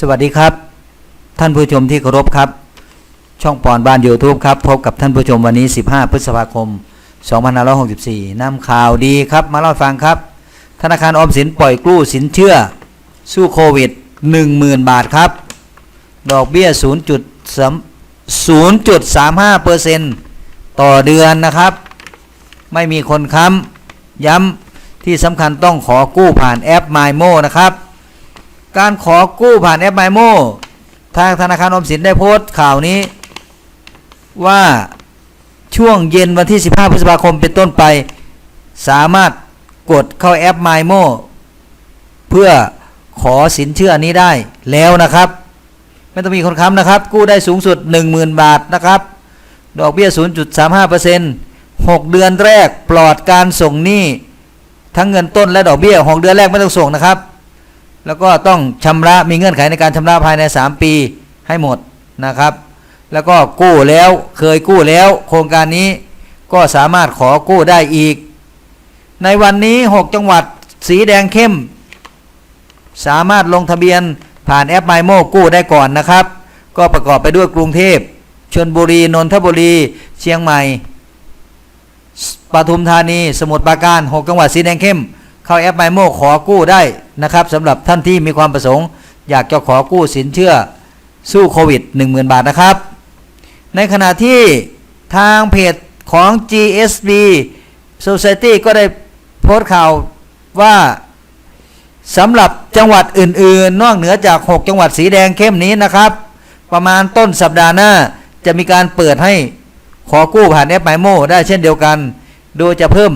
สวัสดีครับ ท่านผู้ชมที่เคารพครับ ช่องปอนบ้าน YouTube ครับ พบกับท่านผู้ชมวันนี้ 15 พฤษภาคม 2564นำข่าวดีครับมาเล่าฟังครับ ธนาคารออมสินปล่อยกู้สินเชื่อ สู้โควิด 10,000 บาทครับ ดอกเบี้ย 0.3 0.35เปอร์เซ็นต์ต่อเดือนนะครับ ไม่มีคนค้ำย้ำที่สำคัญต้องขอกู้ผ่านแอป MyMo นะครับ การขอกู้ผ่านแอป MyMo ทางธนาคารอมสินได้โพสต์ข่าวนี้ ว่าช่วงเย็นวันที่ 15 พฤษภาคมเป็นต้นไป สามารถกดเข้าแอป MyMo เพื่อขอสินเชื่อนี้ได้แล้วนะครับ ไม่ต้องมีคนค้ำนะครับ กู้ได้สูงสุด 10,000 บาทนะครับ ดอกเบี้ย 0.35% 6 เดือนแรกปลอดการส่งหนี้ทั้งเงินต้นและดอกเบี้ย 6 เดือนแรกไม่ต้องส่งนะครับ แล้วก็ต้องชำระมีเงื่อนไขในการชำระภายใน 3 ปีให้หมดนะครับ แล้วก็กู้แล้วเคยกู้แล้ว โครงการนี้ก็สามารถขอกู้ได้อีก ในวันนี้ 6 จังหวัดสีแดงเข้ม สามารถลงทะเบียนผ่านแอป MyMo กู้ได้ก่อนนะครับ ก็ประกอบไปด้วยกรุงเทพชนบุรีนนทบุรี เชียงใหม่ปทุมธานี สมุทรปราการ 6 จังหวัดสีแดงเข้ม เข้าแอป MyMo ขอกู้ได้นะครับสำหรับท่านที่มีความประสงค์ อยากจะขอกู้สินเชื่อสู้โควิด 10,000 บาทนะครับ ในขณะที่ทางเพจของ GSB Society ก็ได้โพสต์ข่าวว่าสำหรับจังหวัดอื่น ๆ นอกเหนือจาก 6 จังหวัดสีแดงเข้มนี้นะครับ ประมาณต้นสัปดาห์หน้า จะมีการเปิดให้ขอกู้ผ่านแอปไมโมได้เช่นเดียวกัน โดยจะเพิ่ม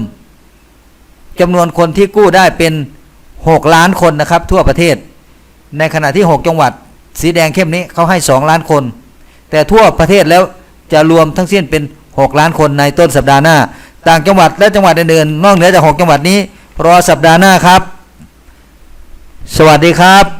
จำนวนคนที่กู้ได้เป็น 6 ล้านคนนะครับ ทั่วประเทศ ในขณะที่ 6 จังหวัด สีแดงเข้มนี้เขาให้ 2 ล้านคน แต่ทั่วประเทศแล้วจะรวมทั้งสิ้นเป็น 6 ล้านคนในต้นสัปดาห์หน้า ต่างจังหวัดและจังหวัดอื่นๆนอกเหนือจาก 6 จังหวัดนี้รอสัปดาห์หน้าครับ สวัสดีครับ